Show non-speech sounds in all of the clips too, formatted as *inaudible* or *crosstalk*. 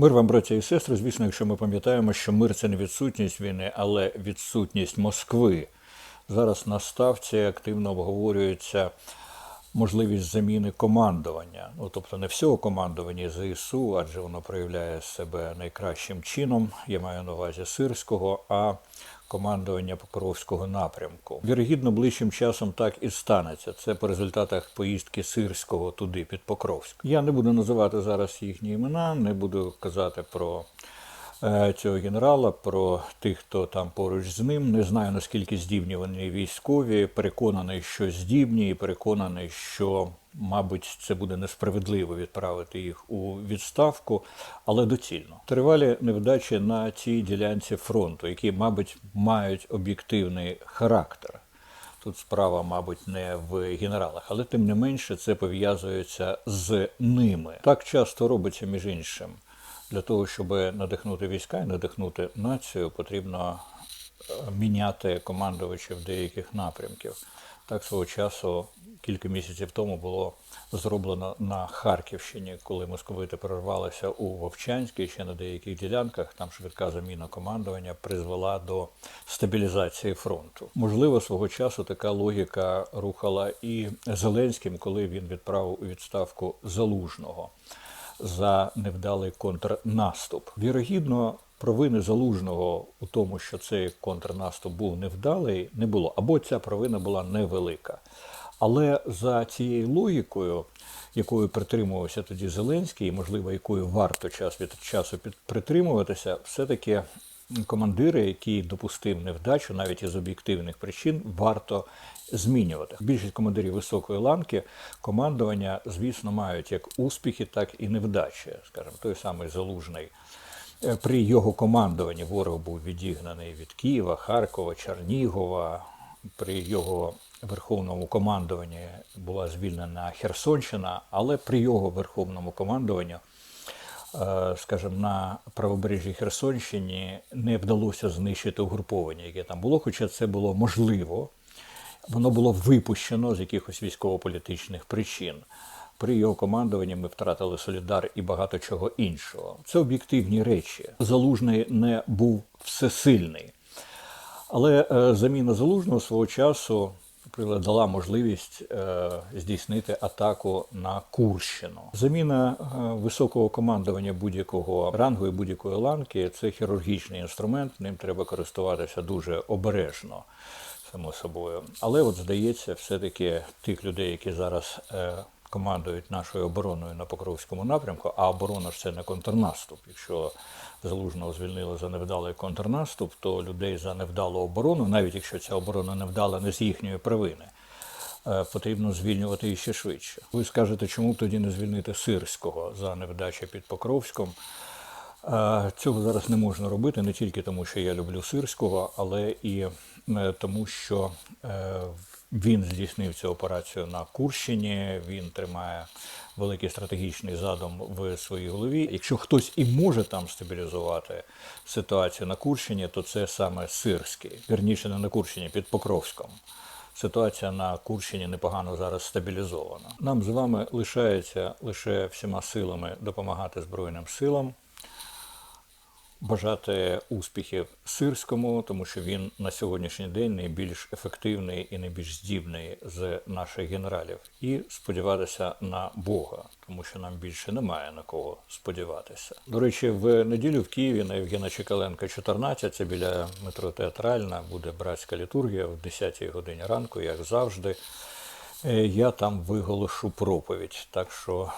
Мир вам, браття і сестри. Звісно, якщо ми пам'ятаємо, що мир це не відсутність війни, але відсутність Москви. Зараз на ставці активно обговорюється можливість заміни командування. Ну, тобто не всього командування ЗСУ, адже воно проявляє себе найкращим чином. Я маю на увазі сирського, а командування Покровського напрямку. Вірогідно, ближчим часом так і станеться. Це по результатах поїздки сирського туди, під Покровськ. Я не буду називати зараз їхні імена, не буду казати про е, цього генерала, про тих, хто там поруч з ним. Не знаю наскільки здібні вони військові. Переконаний, що здібні, і переконаний, що, мабуть, це буде несправедливо відправити їх у відставку, але доцільно. Тривалі невдачі на цій ділянці фронту, які, мабуть, мають об'єктивний характер. Тут справа, мабуть, не в генералах, але тим не менше це пов'язується з ними. Так часто робиться між іншим. Для того, щоб надихнути війська і надихнути націю, потрібно міняти командувачів деяких напрямків. Так свого часу, кілька місяців тому, було зроблено на Харківщині, коли московити прорвалися у Вовчанськ і ще на деяких ділянках. Там швидка заміна командування призвела до стабілізації фронту. Можливо, свого часу така логіка рухала і Зеленським, коли він відправив у відставку залужного за невдалий контрнаступ. Вірогідно, провини залужного у тому, що цей контрнаступ був невдалий, не було, або ця провина була невелика. Але за цією логікою, якою притримувався тоді Зеленський, і, можливо, якою варто час від часу притримуватися, все-таки командири, які допустив невдачу, навіть із об'єктивних причин, варто змінювати. Більшість командирів високої ланки командування, звісно, мають як успіхи, так і невдачі. Скажімо, той самий залужний. Е, При його командуванні ворог був відігнаний від Києва, Харкова, Чернігова. При його верховному командуванні була звільнена Херсонщина, але при його верховному командуванні е, скажімо, на правобережжі Херсонщині не вдалося знищити угруповання, яке там було, хоча це було можливо. Воно було випущено з якихось військово-політичних причин. При його командуванні ми втратили Солідар і багато чого іншого. Це об'єктивні речі. Залужний не був всесильний. Але е, заміна залужного свого часу дала можливість е, здійснити атаку на Курщину. Заміна е, високого командування будь-якого рангу і будь-якої ланки це хірургічний інструмент. Ним треба користуватися дуже обережно, само собою. Але от здається, все-таки тих людей, які зараз. Командують нашою обороною на Покровському напрямку, а оборона ж це не контрнаступ. Якщо залужного звільнили за невдалий контрнаступ, то людей за невдалу оборону, навіть якщо ця оборона невдала не з їхньої провини, е, потрібно звільнювати іще швидше. Ви скажете, чому тоді не звільнити Сирського за невдачі під Покровськом? Е, Цього зараз не можна робити не тільки тому, що я люблю Сирського, але і тому, що е, він здійснив цю операцію на Курщині. Він тримає великий стратегічний задум в своїй голові. Якщо хтось і може там стабілізувати ситуацію на Курщині, то це саме Сирський. Вірніше не на Курщині, під Покровськом. Ситуація на Курщині непогано зараз стабілізована. Нам з вами лишається лише всіма силами допомагати Збройним силам, бажати успіхів Сирському, тому що він на сьогоднішній день найбільш ефективний і найбільш здібний з наших генералів, і сподіватися на Бога, тому що нам більше немає на кого сподіватися. До речі, в неділю в Києві на Євгена Чекаленка 14, це біля метро Театральна, буде братська літургія в 10 годині ранку, як завжди. Е, Я там виголошу проповідь, так що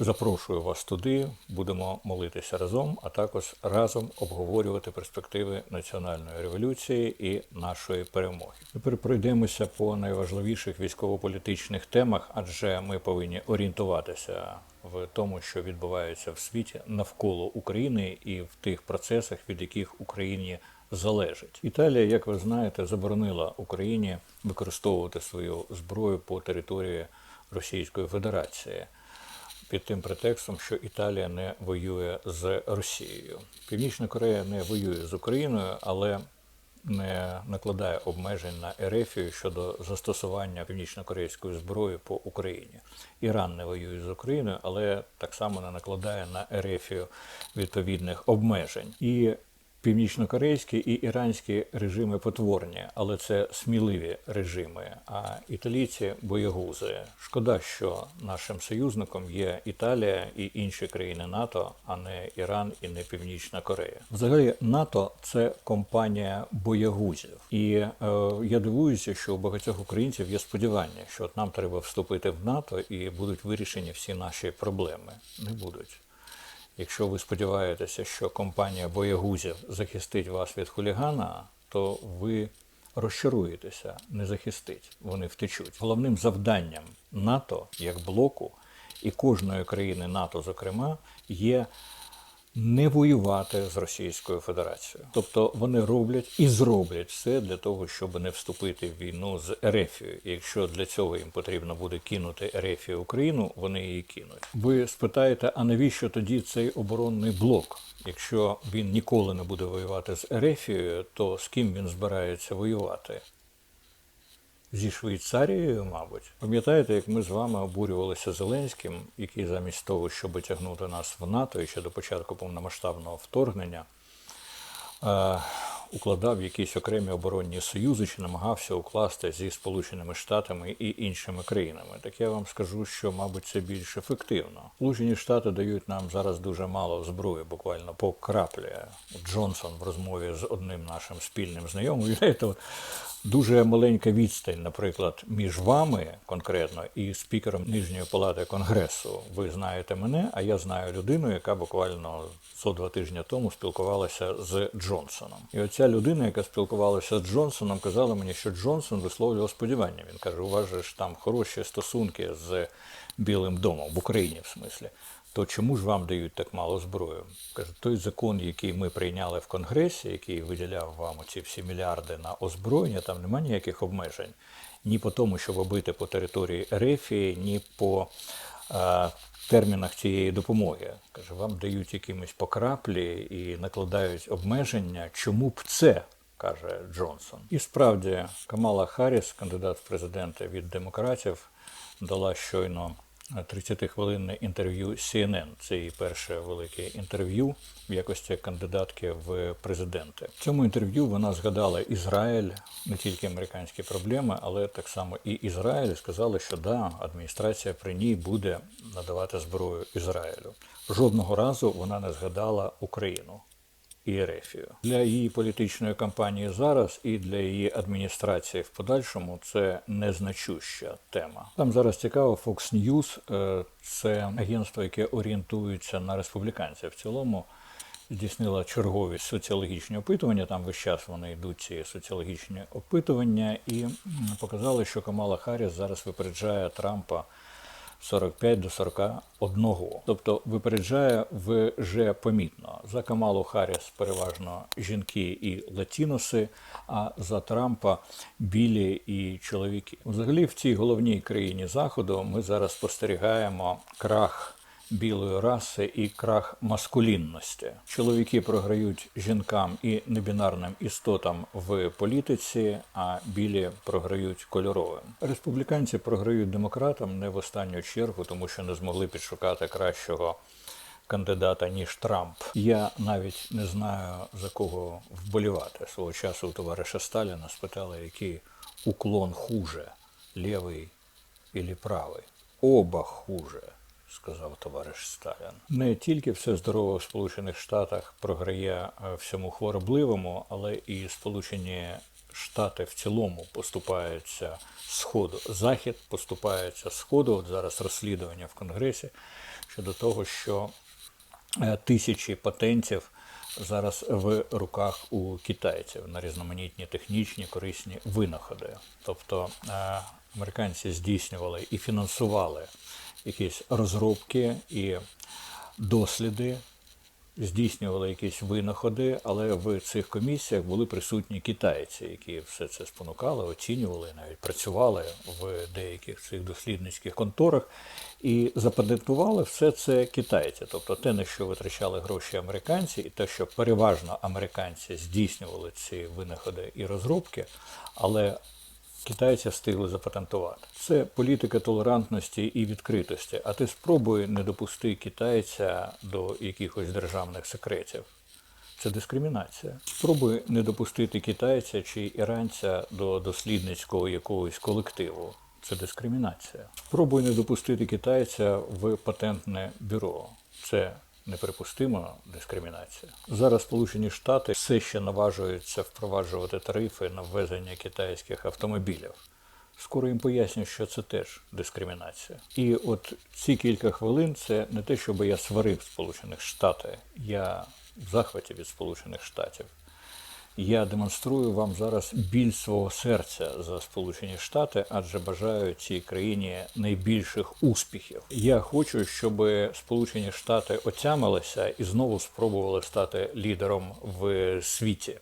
Запрошую вас туди, будемо молитися разом, а також разом обговорювати перспективи національної революції і нашої перемоги. Тепер пройдемося по найважливіших військово-політичних темах, адже ми повинні орієнтуватися в тому, що відбувається в світі навколо України і в тих процесах, від яких Україні залежить. Італія, як ви знаєте, заборонила Україні використовувати свою зброю по території Російської Федерації під тим претекстом, що Італія не воює з Росією. Північна Корея не воює з Україною, але не накладає обмежень на Ерефію щодо застосування північно-корейської зброї по Україні. Іран не воює з Україною, але так само не накладає на Ерефію відповідних обмежень. І Північнокорейські і іранські режими потворні, але це сміливі режими. А італійці боягузи. Шкода, що нашим союзником є Італія і інші країни НАТО, а не Іран і не Північна Корея. Взагалі, НАТО це компанія боягузів, і е, я дивуюся, що у багатьох українців є сподівання, що от нам треба вступити в НАТО і будуть вирішені всі наші проблеми. Не будуть. Якщо ви сподіваєтеся, що компанія боягузів захистить вас від хулігана, то ви розчаруєтеся, не захистить, вони втечуть. Головним завданням НАТО як блоку і кожної країни НАТО, зокрема, є не воювати з Російською Федерацією. Тобто вони роблять і зроблять все для того, щоб не вступити в війну з Ерефією. Якщо для цього їм потрібно буде кинути Ерефію Україну, вони її кинуть. Ви спитаєте, а навіщо тоді цей оборонний блок? Якщо він ніколи не буде воювати з Ерефією, то з ким він збирається воювати? Зі Швейцарією, мабуть, пам'ятаєте, як ми з вами обурювалися Зеленським, який замість того, щоб тягнути нас в НАТО і ще до початку повномасштабного вторгнення, е, укладав якісь окремі оборонні союзи чи намагався укласти зі Сполученими Штатами і іншими країнами. Так я вам скажу, що, мабуть, це більш ефективно. Сполучені Штати дають нам зараз дуже мало зброї, буквально по краплі. Джонсон в розмові з одним нашим спільним знайомим *laughs* уявляєте, дуже маленька відстань, наприклад, між вами конкретно і спікером Нижньої палати Конгресу. Ви знаєте мене, а я знаю людину, яка буквально зо два тижні тому спілкувалася з Джонсоном. І оця людина, яка спілкувалася з Джонсоном, казала мені, що Джонсон висловлював сподівання. Він каже: у вас же ж там хороші стосунки з Білим домом в Україні, в смислі то чому ж вам дають так мало зброї? Каже, той закон, який ми прийняли в Конгресі, який виділяв вам ці всі мільярди на озброєння, там немає ніяких обмежень ні по тому, щоб бити по території Ерефії, ні по е, термінах цієї допомоги. Каже, вам дають якимось по краплі і накладають обмеження. Чому б це? каже Джонсон. І справді Камала Харріс, кандидат в президенти від демократів, дала щойно. 30-хвилинне інтерв'ю CNN. Це її перше велике інтерв'ю в якості кандидатки в президенти. В цьому інтерв'ю вона згадала Ізраїль, не тільки американські проблеми, але так само і Ізраїль. Сказали, що да, адміністрація при ній буде надавати зброю Ізраїлю. Жодного разу вона не згадала Україну і Ерефію. Для її політичної кампанії зараз і для її адміністрації в подальшому це незначуща тема. Там зараз цікаво Fox News е, – це агентство, яке орієнтується на республіканців в цілому. Здійснила чергові соціологічні опитування. Там весь час вони йдуть ці соціологічні опитування, і показали, що Камала Харріс зараз випереджає Трампа 45 до 41. Тобто випереджає вже помітно. За Камалу Харріс переважно жінки і латіноси, а за Трампа білі і чоловіки. Взагалі, в цій головній країні Заходу ми зараз спостерігаємо крах білої раси і крах маскулінності. Чоловіки програють жінкам і небінарним істотам в політиці, а білі програють кольоровим. Республіканці програють демократам не в останню чергу, тому що не змогли підшукати кращого. Кандидата ніж Трамп. Я навіть не знаю за кого вболівати. Свого часу у товариша Сталіна спитали, який уклон хуже лівий і правий. Оба хуже сказав товариш Сталін. Не тільки все здорово в Сполучених Штатах програє е, всьому хворобливому, але і Сполучені Штати в цілому поступаються сходу. Захід поступається сходу. От зараз розслідування в Конгресі щодо того, що е, тисячі патентів. Зараз в руках у китайців на різноманітні технічні корисні винаходи. Тобто е, американці здійснювали і фінансували якісь розробки і досліди здійснювали якісь винаходи, але в цих комісіях були присутні китайці, які все це спонукали, оцінювали, навіть працювали в деяких цих дослідницьких конторах і запатентували все це китайці. Тобто те, на що витрачали гроші американці, і те, що переважно американці здійснювали ці винаходи і розробки, але китайці встигли запатентувати. Це політика толерантності і відкритості. А ти спробуй не допусти китайця до якихось державних секретів. Це дискримінація. Спробуй не допустити китайця чи іранця до дослідницького якогось колективу. Це дискримінація. Спробуй не допустити китайця в патентне бюро. Це неприпустима дискримінація. Зараз Сполучені Штати все ще наважуються впроваджувати тарифи на ввезення китайських автомобілів. Скоро їм поясню, що це теж дискримінація. І от ці кілька хвилин це не те, щоб я сварив Сполучених Штати. Я в захваті від Сполучених Штатів. Я демонструю вам зараз біль свого серця за Сполучені Штати, адже бажаю цій країні найбільших успіхів. Я хочу, щоб Сполучені Штати отямилися і знову спробували стати лідером в світі.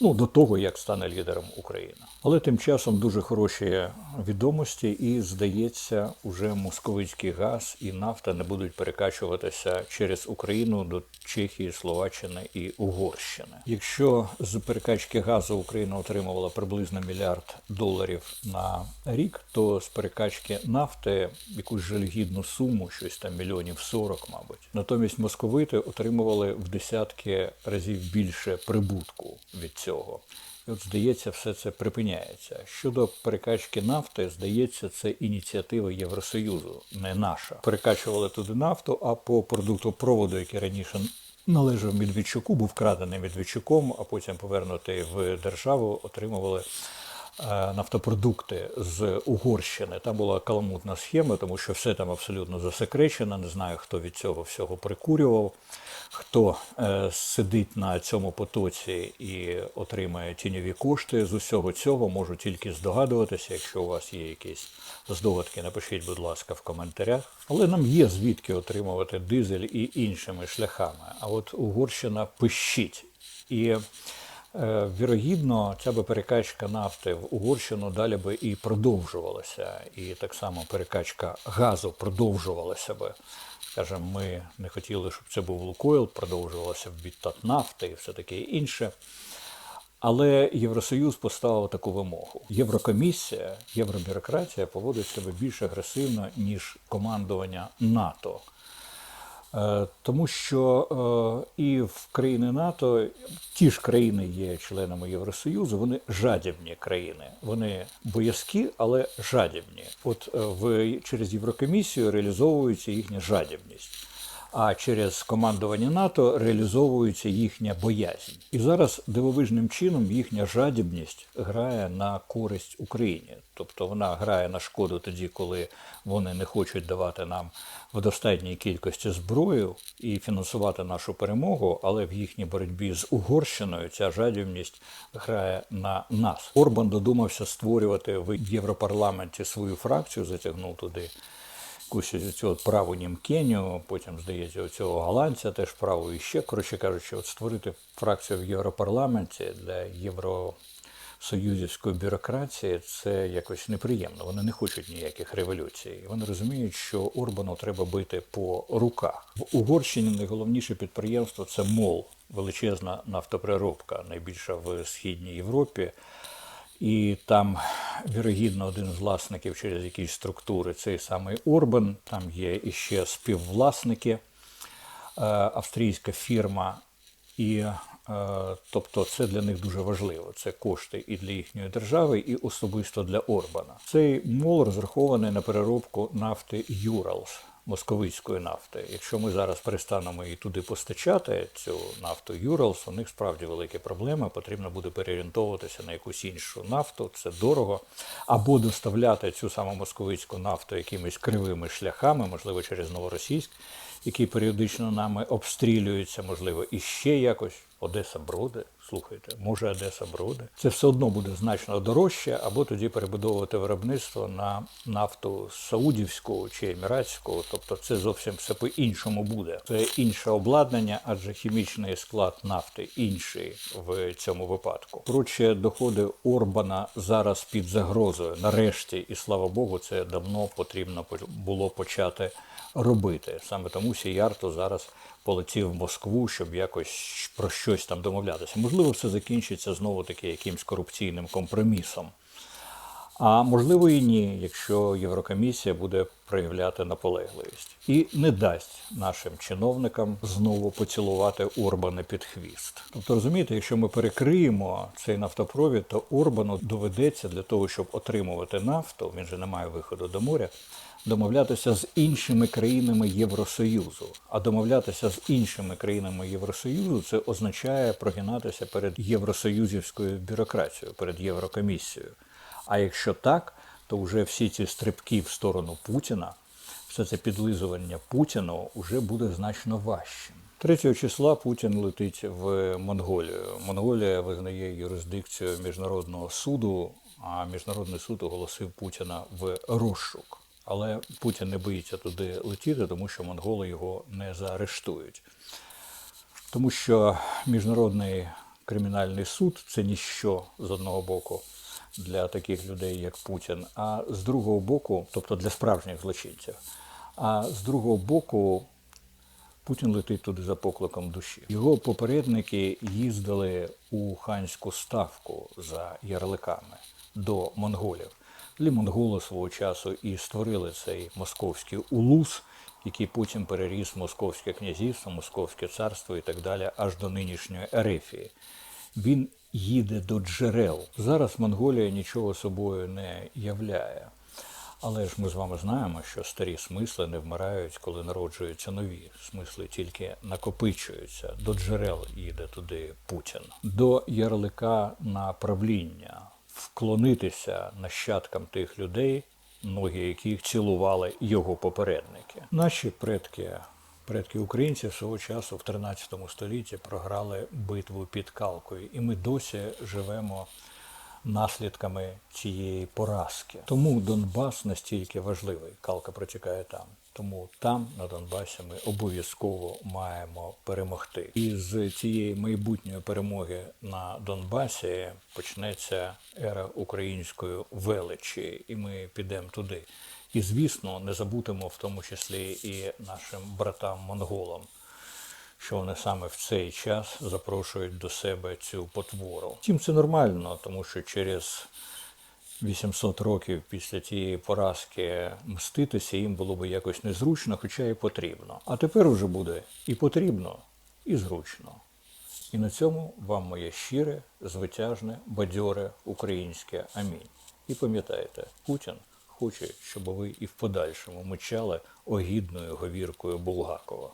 Ну, до того, як стане лідером Україна. Але тим часом дуже хороші відомості, і здається, уже московицький газ і нафта не будуть перекачуватися через Україну до Чехії, Словаччини і Угорщини. Якщо з перекачки газу Україна отримувала приблизно мільярд доларів на рік, то з перекачки нафти якусь жалюгідну суму, щось там мільйонів 40, мабуть. Натомість московити отримували в десятки разів більше прибутку від цього. І от, здається, все це припиняється. Щодо перекачки нафти, здається, це ініціатива Євросоюзу, не наша. Перекачували туди нафту, а по продуктопроводу, який раніше належав Медведчуку, був вкрадений Медведчуком, а потім повернутий в державу, отримували нафтопродукти з Угорщини. Там була каламутна схема, тому що все там абсолютно засекречено. Не знаю, хто від цього всього прикурював, хто е, сидить на цьому потоці і отримає тіньові кошти. З усього цього можу тільки здогадуватися. Якщо у вас є якісь здогадки, напишіть, будь ласка, в коментарях. Але нам є звідки отримувати дизель і іншими шляхами. А от Угорщина пищить. І Е, Вірогідно, ця би перекачка нафти в Угорщину далі би і продовжувалася, і так само перекачка газу продовжувалася би. Скажімо, ми не хотіли, щоб це був Лукойл, продовжувалося б від Татнафти і все таке інше. Але Євросоюз поставив таку вимогу. Єврокомісія, євробюрократія поводить себе більш агресивно, ніж командування НАТО. Е, Тому що е, і в країни НАТО ті ж країни є членами Євросоюзу, вони жадібні країни. Вони боязкі, але жадібні. От е, в через Єврокомісію реалізовується їхня жадібність. А через командування НАТО реалізовується їхня боязнь. І зараз дивовижним чином їхня жадібність грає на користь Україні. Тобто вона грає на шкоду тоді, коли вони не хочуть давати нам в достатній кількості зброю і фінансувати нашу перемогу, але в їхній боротьбі з Угорщиною ця жадібність грає на нас. Орбан додумався створювати в Європарламенті свою фракцію, затягнув туди якусь цього праву Німкеню, потім, здається, цього голландця теж праву і ще, коротше кажучи, от створити фракцію в Європарламенті для євросоюзівської бюрократії це якось неприємно. Вони не хочуть ніяких революцій. Вони розуміють, що Орбану треба бити по руках. В Угорщині найголовніше підприємство це МОЛ, величезна нафтопереробка, найбільша в Східній Європі. І там, вірогідно, один з власників через якісь структури цей самий Орбан. Там є іще співвласники, е, австрійська фірма. І е, тобто це для них дуже важливо. Це кошти і для їхньої держави, і особисто для Орбана. Цей мол розрахований на переробку нафти Юралс. Московицької нафти. Якщо ми зараз перестанемо її туди постачати, цю нафту Юралс, у них справді великі проблеми. Потрібно буде переорієнтовуватися на якусь іншу нафту, це дорого. Або доставляти цю саму московицьку нафту якимись кривими шляхами, можливо, через Новоросійськ, який періодично нами обстрілюється, можливо, і ще якось. Одеса Броди, слухайте, може Одеса Броди. Це все одно буде значно дорожче, або тоді перебудовувати виробництво на нафту саудівську чи еміратську. Тобто це зовсім все по-іншому буде. Це інше обладнання, адже хімічний склад нафти інший в цьому випадку. Коротше, доходи Орбана зараз під загрозою. Нарешті, і слава Богу, це давно потрібно було почати робити. Саме тому Сіярто зараз полетів в Москву, щоб якось про щось там домовлятися. Можливо, все закінчиться знову таки якимсь корупційним компромісом. А можливо і ні, якщо Єврокомісія буде проявляти наполегливість і не дасть нашим чиновникам знову поцілувати Орбана під хвіст. Тобто, розумієте, якщо ми перекриємо цей нафтопровід, то Орбану доведеться для того, щоб отримувати нафту, він же не має виходу до моря, домовлятися з іншими країнами Євросоюзу. А домовлятися з іншими країнами Євросоюзу це означає прогинатися перед євросоюзівською бюрократією, перед Єврокомісією. А якщо так, то вже всі ці стрибки в сторону Путіна, все це підлизування Путіну вже буде значно важчим. 3 числа Путін летить в Монголію. Монголія визнає юрисдикцію міжнародного суду, а міжнародний суд оголосив Путіна в розшук. Але Путін не боїться туди летіти, тому що монголи його не заарештують. Тому що міжнародний кримінальний суд це ніщо з одного боку для таких людей, як Путін, а з другого боку, тобто для справжніх злочинців. А з другого боку, Путін летить туди за покликом душі. Його попередники їздили у ханську ставку за ярликами до монголів. Лі монголи свого часу і створили цей московський улус, який потім переріс московське князівство, московське царство і так далі, аж до нинішньої Ерефії. Він їде до джерел. Зараз Монголія нічого собою не являє. Але ж ми з вами знаємо, що старі смисли не вмирають, коли народжуються нові. Смисли тільки накопичуються. До джерел їде туди Путін, до ярлика на правління, вклонитися нащадкам тих людей, ноги яких цілували його попередники. Наші предки, предки українців свого часу в 13 столітті програли битву під Калкою, і ми досі живемо наслідками цієї поразки. Тому Донбас настільки важливий. Калка протікає там. Тому там, на Донбасі, ми обов'язково маємо перемогти. І з цієї майбутньої перемоги на Донбасі почнеться ера української величі, і ми підемо туди. І звісно, не забудемо в тому числі і нашим братам-монголам, що вони саме в цей час запрошують до себе цю потвору. Втім, це нормально, тому що через 800 років після тієї поразки мститися їм було би якось незручно, хоча і потрібно. А тепер уже буде і потрібно, і зручно. І на цьому вам моє щире, звитяжне, бадьоре українське амінь. І пам'ятайте, Путін хоче, щоб ви і в подальшому мечали огідною говіркою Булгакова.